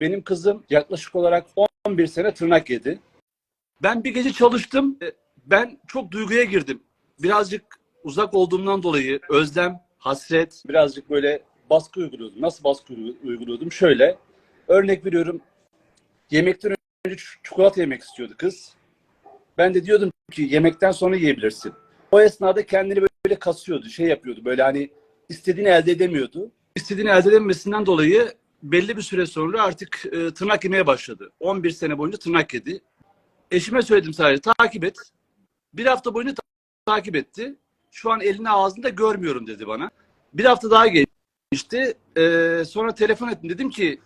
Benim kızım yaklaşık olarak 11 sene tırnak yedi. Ben bir gece çalıştım. E, Ben çok duyguya girdim. Birazcık uzak olduğumdan dolayı özlem, hasret, birazcık böyle baskı uyguluyordum. Nasıl baskı uyguluyordum? Şöyle. Örnek veriyorum. Yemekten önce çikolata yemek istiyordu kız. Ben de diyordum ki yemekten sonra yiyebilirsin. O esnada kendini böyle kasıyordu, şey yapıyordu. Böyle hani istediğini elde edemiyordu. İstediğini elde edememesinden dolayı belli bir süre sonra artık e, tırnak yemeye başladı. 11 sene boyunca tırnak yedi. Eşime söyledim sadece takip et. Bir hafta boyunca ta- takip etti. Şu an elini ağzında görmüyorum dedi bana. Bir hafta daha geçti. E, sonra telefon ettim. Dedim ki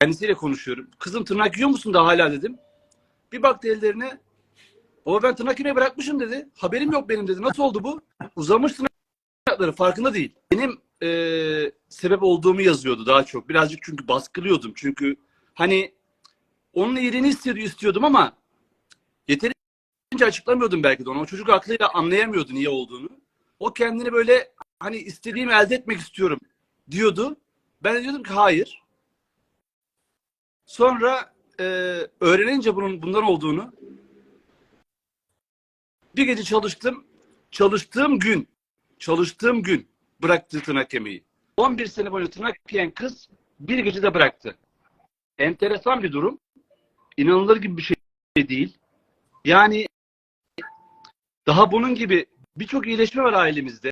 kendisiyle konuşuyorum. Kızım tırnak yiyor musun da hala dedim. Bir baktı ellerine. Baba ben tırnak yemeyi bırakmışım dedi. Haberim yok benim dedi. Nasıl oldu bu? Uzamış tırnakları farkında değil. Benim eee, sebep olduğumu yazıyordu daha çok. Birazcık çünkü baskılıyordum. Çünkü hani onun istiyordu, istiyordum ama yeterince açıklamıyordum belki de ona. O çocuk aklıyla anlayamıyordu niye olduğunu. O kendini böyle hani istediğimi elde etmek istiyorum diyordu. Ben de diyordum ki hayır. Sonra e, öğrenince bunun bundan olduğunu bir gece çalıştım. Çalıştığım gün, çalıştığım gün bıraktı tırnak yemeği. 11 sene boyunca tırnak yiyen kız bir gecede bıraktı. Enteresan bir durum. İnanılır gibi bir şey değil. Yani daha bunun gibi birçok iyileşme var ailemizde.